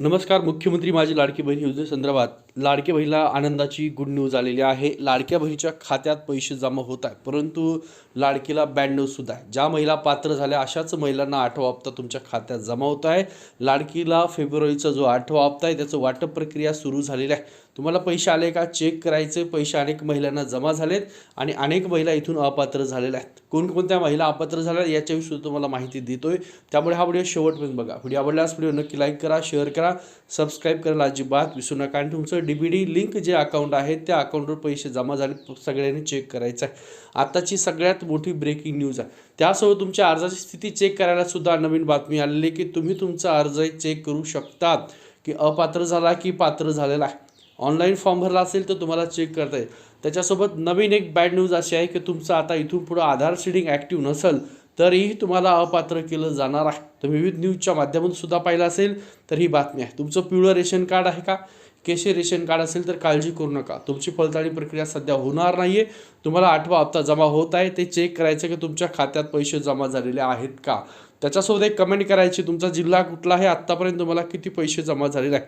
नमस्कार मुख्यमंत्री माझी लाडकी बहीण योजनेसंदर्भात लाडकी बहिणीला आनंदाची गुड न्यूज आलेली आहे. लाडक्या बहिणीच्या खात्यात पैसे जमा होत आहे परंतु लाडकीला बॅड न्यूजसुद्धा आहे. ज्या महिला पात्र झाल्या अशाच महिलांना आठवा हप्ता तुमच्या खात्यात जमा होत आहे. लाडकीला फेब्रुवारीचा जो आठवा हप्ता आहे त्याचं वाटप प्रक्रिया सुरू झालेली आहे. तुम्हाला पैसे आले का? चेक करायचे. पैसे अनेक महिलांना जमा झालेत आणि अनेक महिला इथून अपात्र झालेल्या आहेत. कोणकोणत्या महिला अपात्र झाल्या याच्याविषयी तुम्हाला माहिती देतोय. त्यामुळे हा व्हिडिओ शेवटपर्यंत बघा. व्हिडिओ आवडल्यास व्हिडिओ नक्की लाईक करा शेअर करा सबस्क्राईब करायला अजिबात विसरू नका. आणि तुमचं डी बी डी लिंक जे अकाउंट आहे त्या अकाउंटवर पैसे जमा झाले सगळ्यांनी चेक करायचं आहे. आताची सगळ्यात मोठी ब्रेकिंग न्यूज आहे. त्यासोबत तुमच्या अर्जाची स्थिती चेक करायला सुद्धा नवीन बातमी आलेली की तुम्ही तुमचा अर्ज चेक करू शकतात. की अपात्र झाला की पात्र झालेला आहे. ऑनलाईन फॉर्म भरला असेल तर तुम्हाला चेक करता येईल. त्याच्यासोबत नवीन एक बॅड न्यूज अशी आहे की तुमचं आता इथून पुढं आधार सीडिंग ॲक्टिव्ह नसेल तरीही तुम्हाला अपात्र केलं जाणार आहे. तुम्ही विविध न्यूजच्या माध्यमातून सुद्धा पाहिलं असेल तर ही बातमी आहे. तुमचं पिवळं रेशन कार्ड आहे का? केशरी रेशन कार्ड असेल तर काळजी करू नका. तुमची पडताळणी प्रक्रिया सध्या होणार नाही आहे तुम्हाला आठवा हप्ता जमा होत आहे ते चेक करायचं की तुमच्या खात्यात पैसे जमा झालेले आहेत का? त्याच्यासोबत एक कमेंट करायची. तुमचा जिल्हा कुठला आहे? आत्तापर्यंत तुम्हाला किती पैसे जमा झालेले आहेत?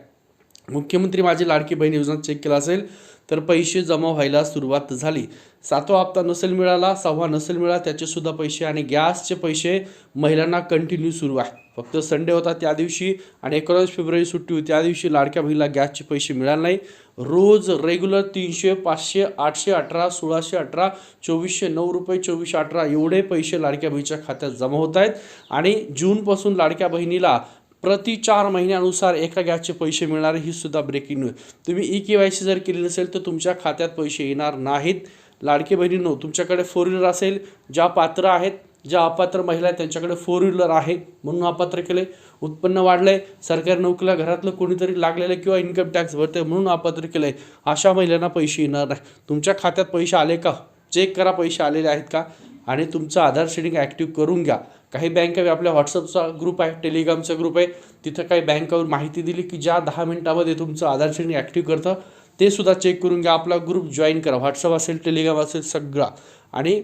मुख्यमंत्री माझी लाडकी बहीण योजना चेक केला असेल तर पैसे जमा व्हायला सुरुवात झाली. सातवा हप्ता नसेल मिळाला सहावा नसेल मिळाला त्याचेसुद्धा पैसे आणि गॅसचे पैसे महिलांना कंटिन्यू सुरू आहे. फक्त संडे होता त्या दिवशी आणि एकोणीस फेब्रुवारी सुट्टी होती त्या दिवशी लाडक्या बहिणीला गॅसचे पैसे मिळाले नाही. रोज रेग्युलर तीनशे पाचशे आठशे अठरा सोळाशे अठरा चोवीसशे नऊ रुपये चोवीसशे अठरा एवढे पैसे लाडक्या बहिणीच्या खात्यात जमा होत आहेत. आणि जूनपासून लाडक्या बहिणीला प्रति चार महिन्यानुसार एका गॅसचे पैसे मिळणार ही सुद्धा ब्रेकिंग न्यूज तुम्ही ई के वाय सी जर केली नसेल तर तुमच्या खात्यात पैसे येणार नाहीत. लाडके बहिणींनो तुमच्याकडे फोर व्हीलर असेल ज्या पात्र आहेत ज्या अपात्र महिला आहेत त्यांच्याकडे फोर व्हीलर आहे म्हणून अपात्र केले. उत्पन्न वाढलंय सरकारी नोकरीला घरातलं कोणीतरी लागलेलं किंवा इन्कम टॅक्स भरते म्हणून अपात्र आहे अशा महिलांना पैसे येणार नाही. तुमच्या खात्यात पैसे आले का? चेक करा पैसे आलेले आहेत का? आणि तुमचं आधार शेडिंग ॲक्टिव्ह करून घ्या. काही बँक आपल्या व्हॉट्सअपचा ग्रुप आहे टेलिग्रामचा ग्रुप आहे. तिथं काही बँकावर माहिती दिली की ज्या दहा मिनिटामध्ये तुमचं आधार शेडिंग ॲक्टिव्ह करतं ते सुद्धा चेक करून घ्या. आपला ग्रुप जॉईन करा. व्हॉट्सअप असेल टेलिग्राम असेल सगळा. आणि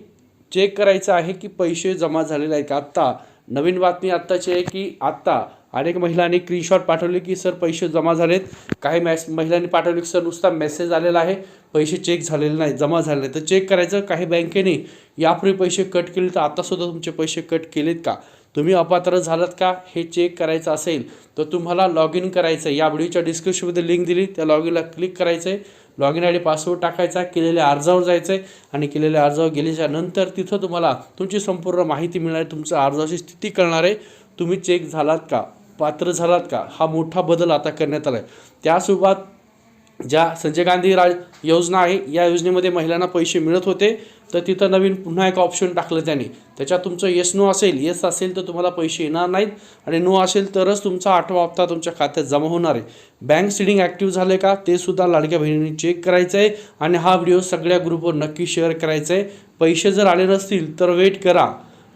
चेक करायचं आहे की पैसे जमा झालेले आहेत का? आत्ता. नवीन बातमी आत्ताची आहे की आत्ता अनेक महिलांनी स्क्रीनशॉट पाठवले की सर पैसे जमा झालेत. काही मॅस महिलांनी पाठवले की सर नुसता मेसेज आलेला आहे. पैसे चेक झालेले नाही जमा झाले नाही तर चेक करायचं काही बँकेने यापूर्वी पैसे कट केले तर आत्तासुद्धा तुमचे पैसे कट केलेत का? तुम्ही अपात्र झालात का? हे चेक करायचं असेल तर तुम्हाला लॉग इन करायचं आहे या व्हिडिओच्या डिस्क्रिप्शनमध्ये लिंक दिली त्या लॉग इनला क्लिक करायचं आहे log in I D password टाकायचा केलेल्या अर्जावर जायचं आहे आणि केलेल्या अर्जावर गेल्याच्यानंतर तिथं तुम्हाला तुमची संपूर्ण माहिती मिळणार आहे तुमचं अर्जाची स्थिती कळणार आहे. तुम्ही चेक झालात का? पात्र झालात का? हा मोठा बदल आता करण्यात आला आहे त्यासोबत ज्या संजय गांधी राज योजना आहे या योजनेमध्ये महिलांना पैसे मिळत होते तर तिथं नवीन पुन्हा एक ऑप्शन टाकलं त्याने. त्याच्यात तुमचं येस नो असेल येस असेल तर तुम्हाला पैसे येणार नाहीत आणि नो असेल तरच तुमचा आठवा हप्ता तुमच्या खात्यात जमा होणार आहे. बँक सिडिंग ॲक्टिव्ह झाले का? ते सुद्धा लाडक्या बहिणींनी चेक करायचं आहे आणि हा व्हिडिओ सगळ्या ग्रुपवर नक्की शेअर करायचा आहे पैसे जर आले नसतील तर वेट करा.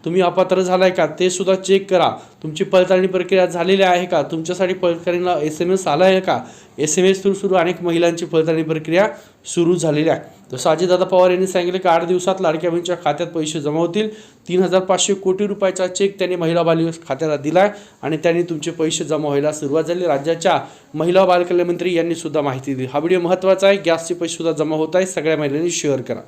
तुम्ही अपात्र झालाय का? ते सुद्धा चेक करा. तुमची पडताळणी प्रक्रिया झालेली आहे का? तुमच्यासाठी पडताळणीला एस एम एस आला आहे का? एस एम एस थ्रू सुरू अनेक महिलांची पडताळणी प्रक्रिया सुरू झालेली आहे. जसं अजितदादा पवार यांनी सांगितलं की आठ दिवसात लाडक्या बहिणीच्या खात्यात पैसे जमा होतील. तीन हजार पाचशे कोटी रुपयाचा चेक त्यांनी महिला बाल खात्याला दिला आहे आणि त्यांनी तुमचे पैसे जमा व्हायला सुरुवात झाली. राज्याच्या महिला बालकल्याण मंत्री यांनी सुद्धा माहिती दिली. हा व्हिडिओ महत्त्वाचा आहे. गॅसचे पैसे सुद्धा जमा होत आहे सगळ्या महिलांनी शेअर करा.